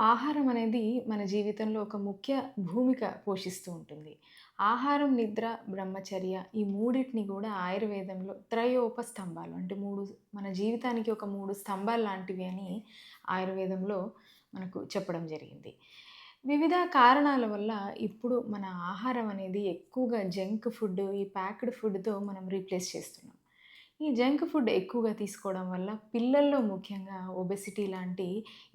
ఆహారం అనేది మన జీవితంలో ఒక ముఖ్య భూమిక పోషిస్తూ ఉంటుంది. ఆహారం, నిద్ర, బ్రహ్మచర్య ఈ మూడింటిని కూడా ఆయుర్వేదంలో త్రయోప స్తంభాలు అంటే మూడు మన జీవితానికి ఒక మూడు స్తంభాలు లాంటివి అని ఆయుర్వేదంలో మనకు చెప్పడం జరిగింది. వివిధ కారణాల వల్ల ఇప్పుడు మన ఆహారం అనేది ఎక్కువగా జంక్ ఫుడ్, ఈ ప్యాక్డ్ ఫుడ్‌తో మనం రీప్లేస్ చేస్తున్నాం. ఈ జంక్ ఫుడ్ ఎక్కువగా తీసుకోవడం వల్ల పిల్లల్లో ముఖ్యంగా ఒబెసిటీ లాంటి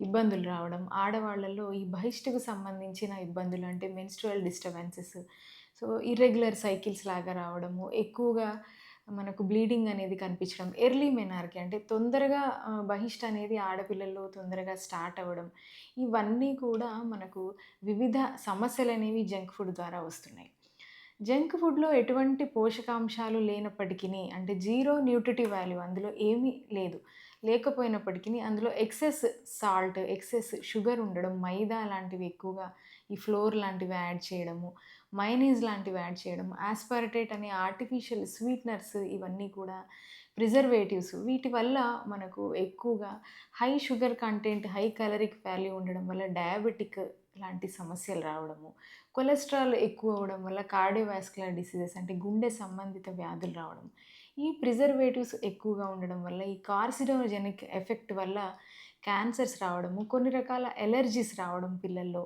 ఇబ్బందులు రావడం, ఆడవాళ్ళల్లో ఈ బహిష్టుకు సంబంధించిన ఇబ్బందులు అంటే menstrual disturbances, so irregular cycles లాగా రావడము, ఎక్కువగా మనకు బ్లీడింగ్ అనేది కనిపించడం, ఎర్లీ మెనార్కి అంటే తొందరగా బహిష్ట అనేది ఆడపిల్లల్లో తొందరగా స్టార్ట్ అవ్వడం, ఇవన్నీ కూడా మనకు వివిధ సమస్యలు అనేవి జంక్ ఫుడ్ ద్వారా వస్తున్నాయి. జంక్ ఫుడ్‌లో ఎటువంటి పోషకాంశాలు లేనప్పటికీ అంటే జీరో న్యూట్రిటివ్ వాల్యూ అందులో ఏమీ లేదు. లేకపోయినప్పటికీ అందులో ఎక్సెస్ సాల్ట్, ఎక్సెస్ షుగర్ ఉండడం, మైదా లాంటివి ఎక్కువగా ఈ ఫ్లోర్ లాంటివి యాడ్ చేయడము, మైనీస్ లాంటివి యాడ్ చేయడం, ఆస్పారటేట్ అనే ఆర్టిఫిషియల్ స్వీట్నర్స్ ఇవన్నీ కూడా ప్రిజర్వేటివ్స్ వీటి వల్ల మనకు ఎక్కువగా high sugar content, high caloric value ఉండడం వల్ల డయాబెటిక్ లాంటి సమస్యలు రావడము, కొలెస్ట్రాల్ ఎక్కువ అవ్వడం వల్ల కార్డియోవాస్కులర్ డిసీజెస్ అంటే గుండె సంబంధిత వ్యాధులు రావడం. ఈ ప్రిజర్వేటివ్స్ ఎక్కువగా ఉండడం వల్ల ఈ కార్సినోజెనిక్ ఎఫెక్ట్ వల్ల క్యాన్సర్స్ రావడము, కొన్ని రకాల ఎలర్జీస్ రావడం పిల్లల్లో.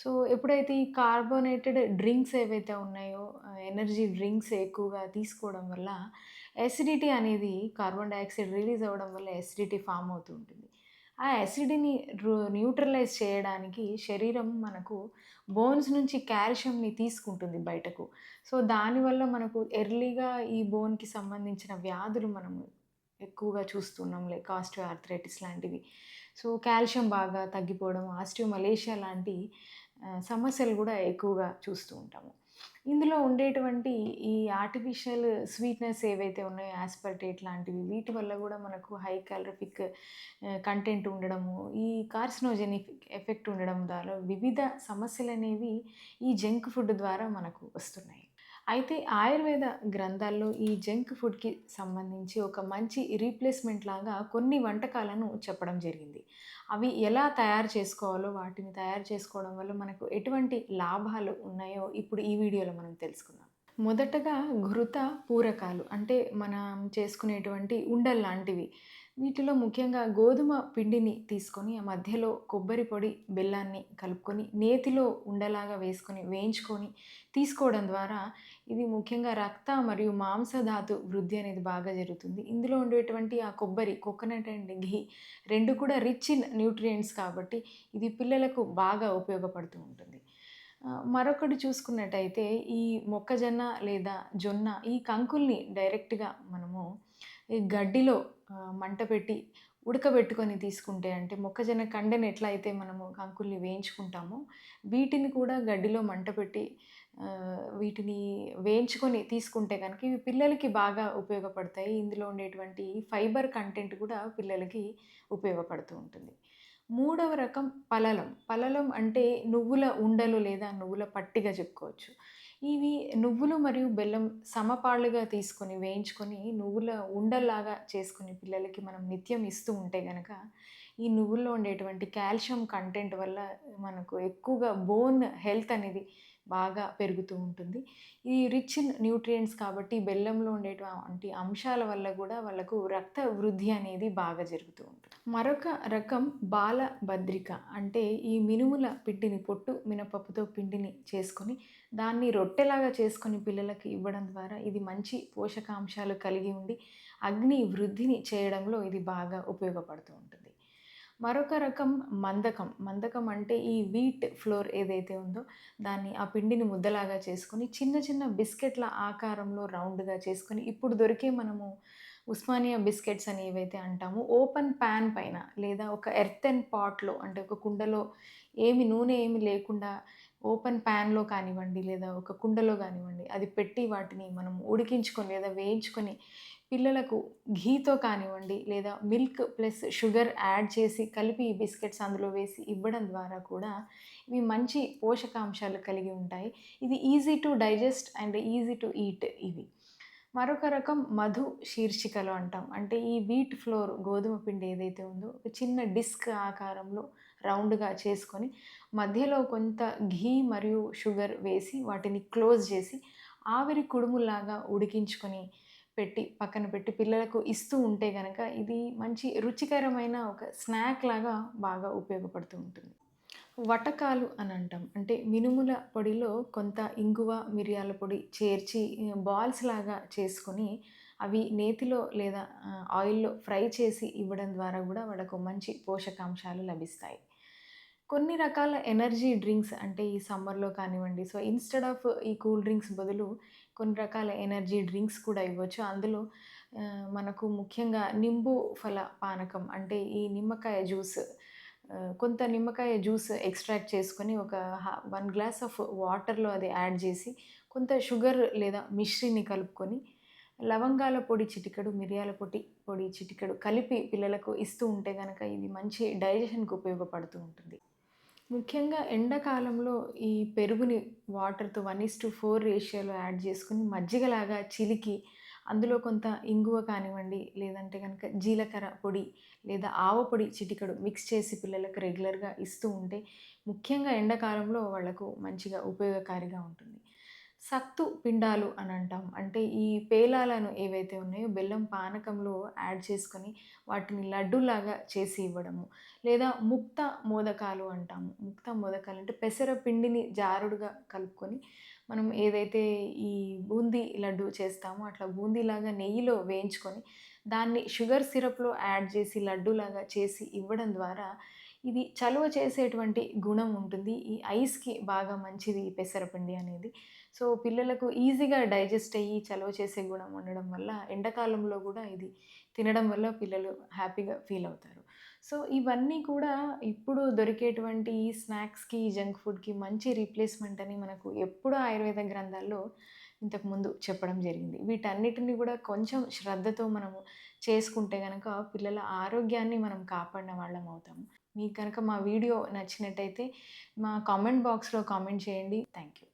సో ఎప్పుడైతే ఈ కార్బోనేటెడ్ డ్రింక్స్ ఏవైతే ఉన్నాయో ఎనర్జీ డ్రింక్స్ ఎక్కువగా తీసుకోవడం వల్ల ఎసిడిటీ అనేది కార్బన్ డయాక్సైడ్ రిలీజ్ అవ్వడం వల్ల ఎసిడిటీ ఫామ్ అవుతూ ఉంటుంది. ఆ యాసిడ్ని న్యూట్రలైజ్ చేయడానికి శరీరం మనకు బోన్స్ నుంచి కాల్షియంని తీసుకుంటుంది బయటకు. సో దానివల్ల మనకు ఎర్లీగా ఈ బోన్‌కి సంబంధించిన వ్యాధులు మనము ఎక్కువగా చూస్తున్నాం. లైక్ ఆస్టియో ఆర్థరైటిస్ లాంటివి. సో కాల్షియం బాగా తగ్గిపోవడం, ఆస్టియోమలేషియా లాంటి సమస్యలు కూడా ఎక్కువగా చూస్తూ ఉంటాము. ఇందులో ఉండేటువంటి ఈ ఆర్టిఫిషియల్ స్వీట్‌నెస్ ఏవైతే ఉన్నాయో ఆస్పార్టేట్ లాంటివి వీటి వల్ల కూడా మనకు హై క్యాలరిఫిక్ కంటెంట్ ఉండడము, ఈ కార్సినోజెనిఫిక్ ఎఫెక్ట్ ఉండడం ద్వారా వివిధ సమస్యలు అనేవి ఈ జంక్ ఫుడ్ ద్వారా మనకు వస్తున్నాయి. అయితే ఆయుర్వేద గ్రంథాల్లో ఈ జంక్ ఫుడ్‌కి సంబంధించి ఒక మంచి రీప్లేస్‌మెంట్ లాగా కొన్ని వంటకాలను చెప్పడం జరిగింది. అవి ఎలా తయారు చేసుకోవాలో, వాటిని తయారు చేసుకోవడం వల్ల మనకు ఎటువంటి లాభాలు ఉన్నాయో ఇప్పుడు ఈ వీడియోలో మనం తెలుసుకుందాం. మొదటగా ఘృత పూరకాలు అంటే మనం చేసుకునేటువంటి ఉండల్లాంటివి. వీటిలో ముఖ్యంగా గోధుమ పిండిని తీసుకొని ఆ మధ్యలో కొబ్బరి పొడి, బెల్లాన్ని కలుపుకొని నేతిలో ఉండలాగా వేసుకొని వేయించుకొని తీసుకోవడం ద్వారా ఇది ముఖ్యంగా రక్త మరియు మాంసధాతు వృద్ధి అనేది బాగా జరుగుతుంది. ఇందులో ఉండేటువంటి ఆ కొబ్బరి, కోకోనట్ అండ్ ఘీ రెండు కూడా రిచ్ ఇన్ న్యూట్రియంట్స్ కాబట్టి ఇది పిల్లలకు బాగా ఉపయోగపడుతూ ఉంటుంది. మరొకటి చూసుకున్నట్టయితే ఈ మొక్కజొన్న లేదా జొన్న ఈ కంకుల్ని డైరెక్ట్‌గా మనము ఈ గడ్డిలో మంట పెట్టి ఉడకబెట్టుకొని తీసుకుంటే అంటే మొక్కజొన్న కండెని ఎట్లా అయితే మనము కంకుల్ని వేయించుకుంటామో వీటిని కూడా గడ్డిలో మంట పెట్టి వీటిని వేయించుకొని తీసుకుంటే కనుక ఇవి పిల్లలకి బాగా ఉపయోగపడతాయి. ఇందులో ఉండేటువంటి ఫైబర్ కంటెంట్ కూడా పిల్లలకి ఉపయోగపడుతూ ఉంటుంది. మూడవ రకం పలలం. పలలం అంటే నువ్వుల ఉండలు లేదా నువ్వుల పట్టిగా చెప్పుకోవచ్చు. ఇవి నువ్వులు మరియు బెల్లం సమపాళ్ళుగా తీసుకొని వేయించుకొని నువ్వుల ఉండల్లాగా చేసుకుని పిల్లలకి మనం నిత్యం ఇస్తూ ఉంటే కనుక ఈ నువ్వుల్లో ఉండేటువంటి కాల్షియం కంటెంట్ వల్ల మనకు ఎక్కువగా బోన్ హెల్త్ అనేది బాగా పెరుగుతూ ఉంటుంది. ఈ రిచ్ ఇన్ న్యూట్రియంట్స్ కాబట్టి బెల్లంలో ఉండేటువంటి అంశాల వల్ల కూడా వాళ్ళకు రక్త వృద్ధి అనేది బాగా జరుగుతూ ఉంటుంది. మరొక రకం బాల భద్రిక అంటే ఈ మినుముల పిండిని పొట్టు మినపప్పుతో పిండిని చేసుకొని దాన్ని రొట్టెలాగా చేసుకొని పిల్లలకి ఇవ్వడం ద్వారా ఇది మంచి పోషకాంశాలు కలిగి ఉండి అగ్ని వృద్ధిని చేయడంలో ఇది బాగా ఉపయోగపడుతూ ఉంటుంది. మరొక రకం మందకం. మందకం అంటే ఈ వీట్ ఫ్లోర్ ఏదైతే ఉందో దాన్ని ఆ పిండిని ముద్దలాగా చేసుకొని చిన్న చిన్న బిస్కెట్ల ఆకారంలో రౌండ్‌గా చేసుకొని ఇప్పుడు దొరికే మనము ఉస్మానియా బిస్కెట్స్ అని ఏవైతే అంటామో ఓపెన్ ప్యాన్ పైన లేదా ఒక ఎర్తెన్ పాట్‌లో అంటే ఒక కుండలో ఏమి నూనె ఏమి లేకుండా ఓపెన్ ప్యాన్లో కానివ్వండి లేదా ఒక కుండలో కానివ్వండి అది పెట్టి వాటిని మనం ఉడికించుకొని లేదా వేయించుకొని పిల్లలకు ఘీతో కానివ్వండి లేదా మిల్క్ ప్లస్ షుగర్ యాడ్ చేసి కలిపి ఈ బిస్కెట్స్ అందులో వేసి ఇవ్వడం ద్వారా కూడా ఇవి మంచి పోషకాంశాలు కలిగి ఉంటాయి. ఇది easy to digest and easy to eat ఇవి. మరొక రకం మధు శీర్షికలు అంటాం. అంటే ఈ వీట్ ఫ్లోర్ గోధుమ పిండి ఏదైతే ఉందో ఒక చిన్న డిస్క్ ఆకారంలో రౌండ్‌గా చేసుకొని మధ్యలో కొంత ఘీ మరియు షుగర్ వేసి వాటిని క్లోజ్ చేసి ఆవిరి కుడుములాగా ఉడికించుకొని పెట్టి పక్కన పెట్టి పిల్లలకు ఇస్తూ ఉంటే కనుక ఇది మంచి రుచికరమైన ఒక స్నాక్ లాగా బాగా ఉపయోగపడుతూ ఉంటుంది. వటకాలు అని అంటాం. అంటే మినుముల పొడిలో కొంత ఇంగువ, మిరియాల పొడి చేర్చి బాల్స్ లాగా చేసుకొని అవి నేతిలో లేదా ఆయిల్‌లో ఫ్రై చేసి ఇవ్వడం ద్వారా కూడా వాళ్ళకు మంచి పోషకాంశాలు లభిస్తాయి. కొన్ని రకాల ఎనర్జీ డ్రింక్స్ అంటే ఈ సమ్మర్‌లో కానివ్వండి, సో ఇన్‌స్టెడ్ ఆఫ్ ఈ కూల్ డ్రింక్స్ బదులు కొన్ని రకాల ఎనర్జీ డ్రింక్స్ కూడా ఇవ్వచ్చు. అందులో మనకు ముఖ్యంగా నింబు ఫల పానకం అంటే ఈ నిమ్మకాయ జ్యూస్ కొంత నిమ్మకాయ జ్యూస్ ఎక్స్ట్రాక్ట్ చేసుకొని ఒక వన్ గ్లాస్ ఆఫ్ వాటర్‌లో అది యాడ్ చేసి కొంత షుగర్ లేదా మిశ్రిని కలుపుకొని లవంగాల పొడి చిటికెడు, మిరియాల పొడి పొడి చిటికెడు కలిపి పిల్లలకు ఇస్తూ ఉంటే కనుక ఇది మంచి డైజెషన్‌కి ఉపయోగపడుతూ ఉంటుంది. ముఖ్యంగా ఎండాకాలంలో ఈ పెరుగుని వాటర్‌తో 1:4 రేషియోలో యాడ్ చేసుకుని మజ్జిగలాగా చిలికి అందులో కొంత ఇంగువ కానివ్వండి, లేదంటే కనుక జీలకర్ర పొడి లేదా ఆవ పొడి చిటికడు మిక్స్ చేసి పిల్లలకు రెగ్యులర్‌గా ఇస్తూ ఉంటే ముఖ్యంగా ఎండాకాలంలో వాళ్ళకు మంచిగా ఉపయోగకారిగా ఉంటుంది. సత్తు పిండాలు అని అంటాం. అంటే ఈ పేలాలను ఏవైతే ఉన్నాయో బెల్లం పానకంలో యాడ్ చేసుకొని వాటిని లడ్డూలాగా చేసి ఇవ్వడము. లేదా ముక్త మోదకాలు అంటాము. ముక్త మోదకాలు అంటే పెసర పిండిని జారుడుగా కలుపుకొని మనం ఏదైతే ఈ బూందీ లడ్డు చేస్తామో అట్లా బూందీలాగా నెయ్యిలో వేయించుకొని దాన్ని షుగర్ సిరప్‌లో యాడ్ చేసి లడ్డూలాగా చేసి ఇవ్వడం ద్వారా ఇది చలువ చేసేటువంటి గుణం ఉంటుంది. ఈ ఐస్‌కి బాగా మంచిది ఈ పెసరపిండి అనేది. సో పిల్లలకు ఈజీగా డైజెస్ట్ అయ్యి చలవ చేసే గుణం ఉండడం వల్ల ఎండాకాలంలో కూడా ఇది తినడం వల్ల పిల్లలు హ్యాపీగా ఫీల్ అవుతారు. సో ఇవన్నీ కూడా ఇప్పుడు దొరికేటువంటి ఈ స్నాక్స్‌కి, జంక్ ఫుడ్‌కి మంచి రీప్లేస్‌మెంట్ అని మనకు ఎప్పుడూ ఆయుర్వేద గ్రంథాల్లో ఇంతకుముందు చెప్పడం జరిగింది. వీటన్నిటిని కూడా కొంచెం శ్రద్ధతో మనము చేసుకుంటే కనుక పిల్లల ఆరోగ్యాన్ని మనం కాపాడిన వాళ్ళం అవుతాము. మీకు కనుక మా వీడియో నచ్చినట్టయితే మా కామెంట్ బాక్స్‌లో కామెంట్ చేయండి. Thank you.